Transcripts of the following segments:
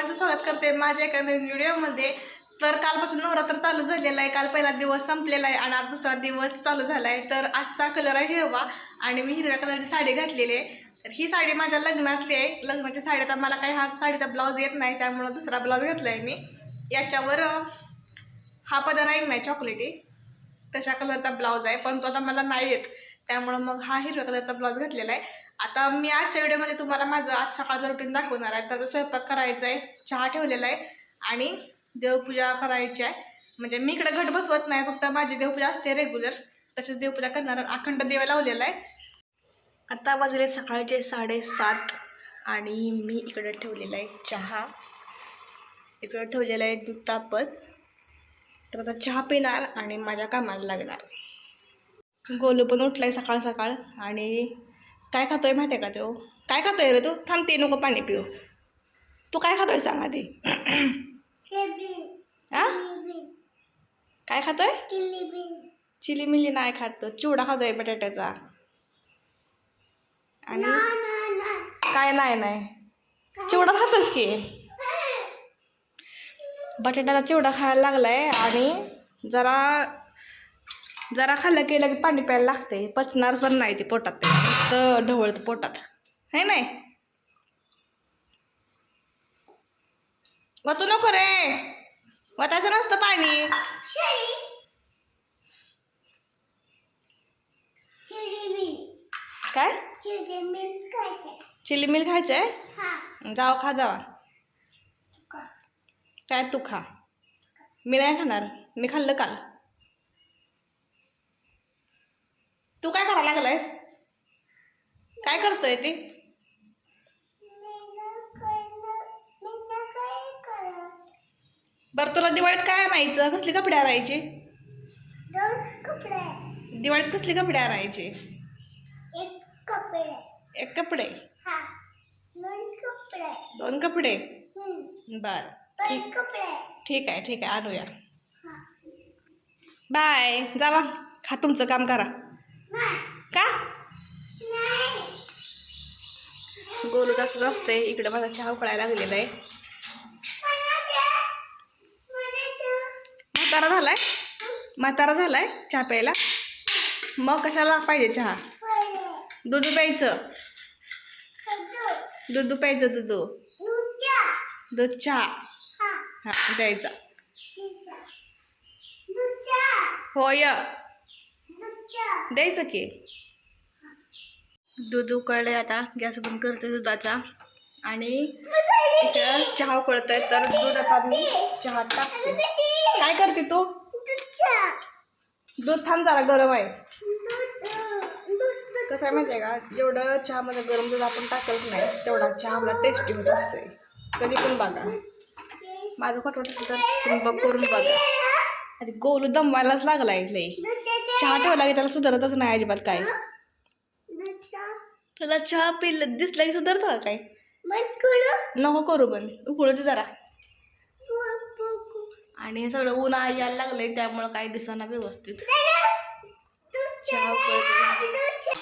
सर्वांचं स्वागत करते माझ्या एका नवीन व्हिडिओमध्ये. तर कालपासून नवरात्र चालू झालेला आहे. काल पहिला दिवस संपलेला आहे आणि आज दुसरा दिवस चालू झाला आहे तर आजचा कलर आहे हिरवा आणि मी हिरव्या कलरची साडी घातलेली आहे. तर ही साडी माझ्या लग्नातली आहे. लग्नाच्या आता मला काही हा साडीचा ब्लाऊज येत नाही त्यामुळं दुसरा ब्लाऊज घेतला आहे मी. याच्यावर हा पदर आहे नाही? चॉकलेटी तशा कलरचा ब्लाऊज आहे पण तो आता मला नाही येत. त्यामुळं मग हा हिरव्या कलरचा ब्लाऊज घातलेला आहे. आता मी आजच्या व्हिडिओमध्ये तुम्हाला माझं आज सकाळचं रुटीन दाखवणार आहे. त्याचा स्वयंपाक करायचा आहे चहा ठेवलेला आहे आणि देवपूजा करायची आहे. म्हणजे मी इकडे घट बसवत नाही फक्त माझी देवपूजा असते रेग्युलर तशीच देवपूजा करणार अखंड देवा लावलेला आहे. आता वाजले सकाळचे साडेसात आणि मी इकडं ठेवलेला आहे चहा. इकडं ठेवलेला आहे दूध तापत. तर आता चहा पिणार आणि माझ्या कामाला लागणार. गोलू पण उठलाय सकाळ सकाळ आणि काय खातोय माहिती आहे का तो? काय खातोय रे तू? थांबते नको पाणी पिऊ. तू काय खातोय सांग आधी. आ काय खातोय? चिली मिली नाही खात तो. चिवडा खातोय बटाट्याचा. आणि काय नाही नाही. चिवडा खातोस की? बटाट्याचा चिवडा खायला लागलाय आणि जरा जरा खाल्लं की पाणी प्यायला लागते पचणार पण नाही ते पोटात ते तर ढवळतं पोटात. है नाही? वतू नको रे. वतायचं नसतं पाणी. काय? चिली मिल खायचं आहे जावा खा जावा. काय तू खा. मी नाही खाणार. मी खाल्लं काल. तू काय करायला लागलायस? काय करतोय ते? बरं तुला दिवाळीत काय आणायचं? कसली कपडे आणायचे? दिवाळीत कसली कपडे आणायचे? एक कपडे. दोन कपडे? बर ठीक. ठीक आहे ठीक आहे आणूया. बाय जावा. खा तुमचं काम करा. का? गोलू तसंच असते इकडे माझा चहा उकळायला लागलेला आहे. म्हातारा झालाय? म्हातारा झालाय चहा प्यायला? मग कशाला पाहिजे चहा? दूध प्यायचं? दूध प्यायचं दूध? दूध चहा. हा द्यायचा होय. द्यायचं की? दूध उकळलं आता. गॅस बंद करते दुधाचा. आणि इथं चहा उकळत आहे तर दूध आता मी चहा टाकते. काय करते तू? दूध थांब जरा गरम आहे. कसं आहे माहिती आहे का? जेवढं चहामध्ये गरम दूध आपण टाकत नाही तेवढा चहा आपला टेस्टी होत असते कधी पण बघा. माझं खटवट तर तुम्ही बघ करून बघा. अरे गोलू दमवायलाच लागला आहे लई चहा ठेवला की त्याला सुधारतच नाही अजिबात काय. तुला चहा पिलं दिसलं की सुधारतं का काय? नको करू पण उकळू दे जरा. आणि हे सगळं ऊन आ- यायला लागलंय त्यामुळं काही दिसना व्यवस्थित. चहा उकळते.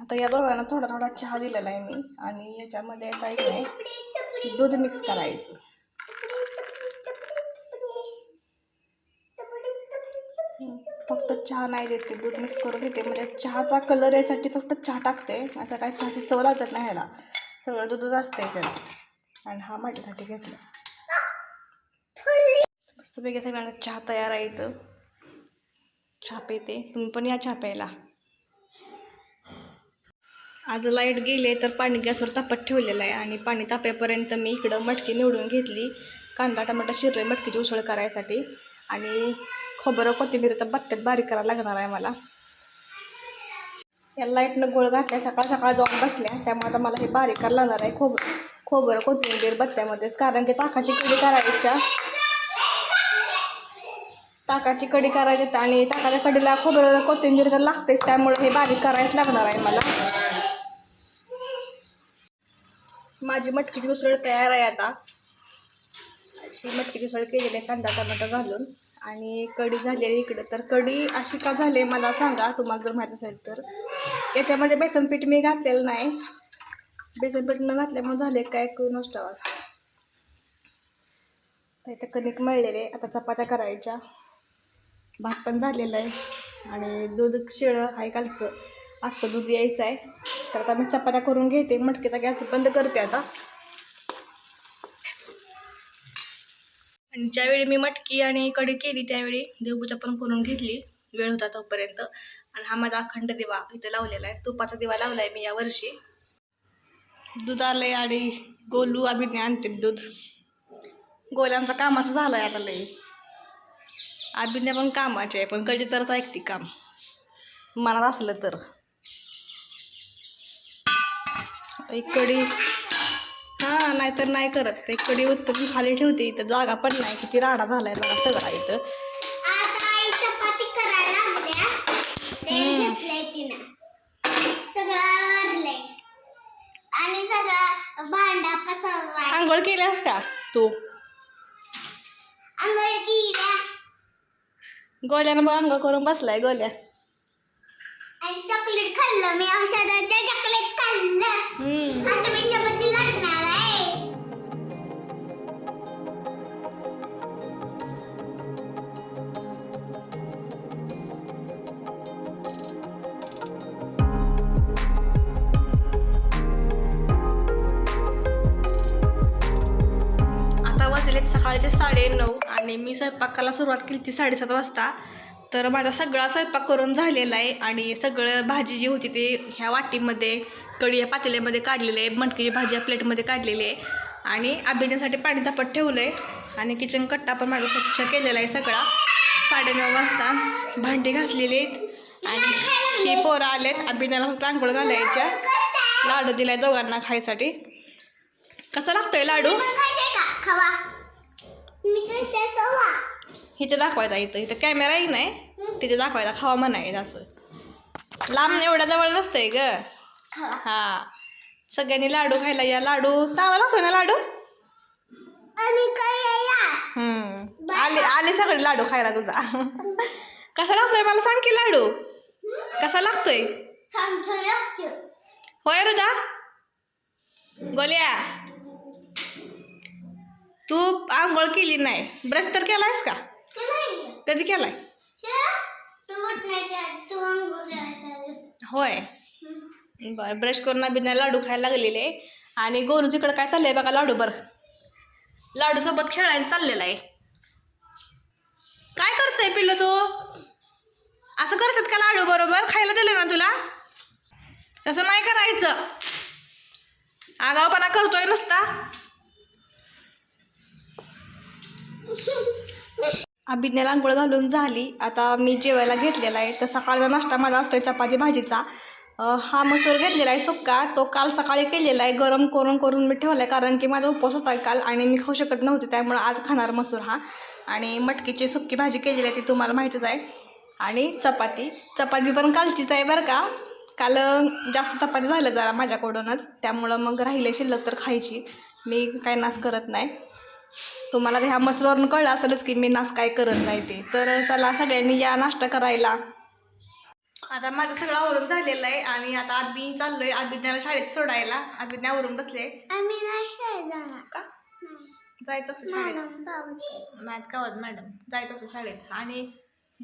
आता या दोघांना थोडा थोडा चहा दिलेला आहे मी. आणि याच्यामध्ये काही नाही. दूध मिक्स करायचं. फक्त चहा नाही देते दूध मिक्स करून घेते. म्हणजे चहाचा कलर यासाठी फक्त चहा टाकते. असं काही चहाची चव लागत नाही ह्याला. सगळं दूधच असते त्याला. आणि हा माझ्यासाठी घेतला. मस्त वेगळ्यासाठी सगळ्यांना चहा तयार आहे इथं. चहा पिते. तुम्ही पण या चहा प्यायला. आज लाइट गेले तर पाणी गॅसवर तापत ठेवलेलं आहे. आणि पाणी तापेपर्यंत मी इकडं मटकी निवडून घेतली. कांदा टमाटा शिरले मटकीची उसळ करायसाठी. आणि खोबरं कोथिंबीर तर बत्त्यात बारीक करायला लागणार आहे मला. या लाईटनं गोळ घातल्या सकाळ सकाळ जाऊन बसल्या. त्यामुळे आता मला हे बारीक करायला लागणार आहे खोबर. खोबरं कोथिंबीर बत्त्यामध्येच. कारण की ताकाची कढी करायच्या. ताकाची कडी करायची आणि ताकाच्या कडीला खोबरं कोथिंबीर तर लागतेच. त्यामुळे हे बारीक करायच लागणार आहे मला. माझी मटकीची उसळ तयार आहे आता. अशी मटकीची उसळ केलेली आहे कांदा टमाटर घालून. आणि कढी झाली आहे इकडं. तर कढी अशी का झाली आहे मला सांगा तुम्हाला जर माहीत असेल तर. याच्यामध्ये बेसनपीठ मी घातलेलं नाही. बेसनपीठ न घातल्यामुळे झाले काय करू नष्ट तर इथं कणिक मळलेले आता चपात्या करायच्या. भात पण झालेलं आहे. आणि दूध शिळं आहे कालचं. आजचं दूध यायचं आहे. तर आता मी चपात्या करून घेते. मटकीचा गॅस बंद करते आता. आणि ज्यावेळी मी मटकी आणि कढी केली त्यावेळी देवपूजा पण करून घेतली. वेळ होता तोपर्यंत. आणि हा माझा अखंड दिवा इथं लावलेला आहे. तुपाचा दिवा लावला आहे मी यावर्षी दूध आलंय आणि गोलू अभिनय आणते दूध. गोल्यांचा कामाचं झालं आहे आता लई. अभिनय पण कामाचे आहे पण कधी तरच ऐकते काम. मनात असलं तर. एक कडी हां नाहीतर नाही करत. ते कडी उत्तर खाली ठेवते इथं जागा पण नाही. किती राडा झालाय बघा सगळा इथं. आंघोळ केल्यास का तू? गोल्यानं बघ आंघोळ करून बसलाय गोल्या. चॉकलेट खाल्लं. मी औषधाचं चॉकलेट खाल्लं. वाजलेत सकाळचे साडे नऊ आणि मी स्वयंपाकाला सुरुवात केली ती साडेसात वाजता. तर माझा सगळा स्वयंपाक करून झालेला आहे आणि सगळं भाजी जी होती ती ह्या वाटीमध्ये कडी या पातेल्यामध्ये काढलेली आहे. मटकीची भाजी या प्लेटमध्ये काढलेली आहे. आणि अभिनयासाठी पाणी तापत ठेवलं आहे आणि किचन कट्टा पण माझा स्वच्छ केलेला आहे सगळा. साडेनऊ वाजता भांडी घासलेली आहेत. आणि हे पोरं आलेत. अभिनयाला फक्त आंघोळ घालायच्या. लाडू दिलाय दोघांना खायसाठी. कसा लागतोय लाडू? इथे दाखवायचा इथं. इथं कॅमेरा आहे नाही तिथे दाखवायचा खावा म्हणायचं असं. लांब एवढ्या जवळ नसतंय ग. हा. सगळ्यांनी लाडू खायला या. लाडू चांगला लागतोय ना लाडू. आले आले सगळे लाडू खायला तुझा. कसा लागतोय मला सांग की लाडू? कसा लागतोय? लागते होय रुदा गोल्या तू आंघोळ केली नाही. ब्रश तर केलायस का? कधी केलाय? होय. बर ब्रश करून बिना लाडू खायला लागलेले. आणि गोरू तिकडं काय चाललंय बघा लाडू बर. लाडू सोबत खेळायचं चाललेलं आहे. काय करतोय पिल्लू तू? असं करतात का लाडू बरोबर? खायला दिलं ना तुला? तसं नाही करायचं. आगावपणा करतोय नुसता. अभिज्ञाला आंघोळ घालून झाली. आता मी जेवायला घेतलेला आहे. तर सकाळचा नाश्ता माझा असतो आहे चपाती भाजीचा. हा मसूर घेतलेला आहे सुक्का. तो काल सकाळी केलेला आहे. गरम करून करून मी ठेवला आहे कारण की माझा उपवास होता काल आणि मी खाऊ शकत नव्हते. त्यामुळं आज खाणार मसूर हा. आणि मटकीची सुक्की भाजी केलेली आहे ती तुम्हाला माहितीच आहे. आणि चपाती. चपाती पण कालचीच आहे बरं का. काल जास्त चपाती झालं जरा माझ्याकडूनच. त्यामुळं मग राहिले शिल्लक तर खायची. मी काय नाश करत नाही. तुम्हाला ते ह्या मसलवरून कळलं असेलच की मी नाश काय करत नाही ते. तर चला सगळ्यांनी या नाश्ता करायला. आता माझं सगळं आवरून झालेलं आहे आणि आता आम्ही चाललोय. अभिज्ञाला शाळेत सोडायला. अभिज्ञावरून बसले. आम्ही नाही शाळेत जाणार. का? नाही. जायचं असं शाळेत. मॅडम बाबा नाहीत का मॅडम? जायचं असं शाळेत. आणि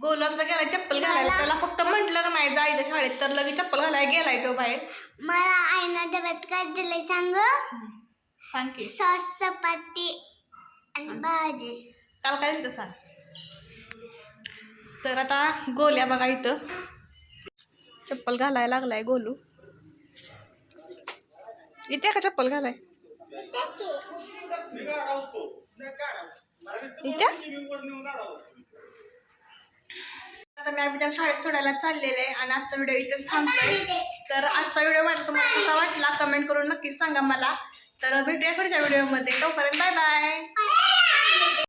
गोलामचा गेला चप्पल घालायला. त्याला फक्त म्हटलं का नाही जायचं शाळेत. तर लगेच चप्पल घालायला गेलाय तो बाहेर. मला आईनं डब्यात काय दिलंय सांग? सांग की. सॉस चपाती आणि भाजी. काल काय दिलं सांग? तर आता गोल्या बघा इथं. चप्पल घालायला लागलाय गोलू. इथे का चप्पल घालाय? इथे आता मी आम्ही त्याला शाळेत सोडायला चाललेले आहे आणि आजचा व्हिडिओ इथेच थांबतोय. तर आजचा व्हिडिओ माझा तुम्हाला कसा वाटला कमेंट करून नक्कीच सांगा मला. तर भेटूया पुढच्या व्हिडिओमध्ये. तोपर्यंत बाय बाय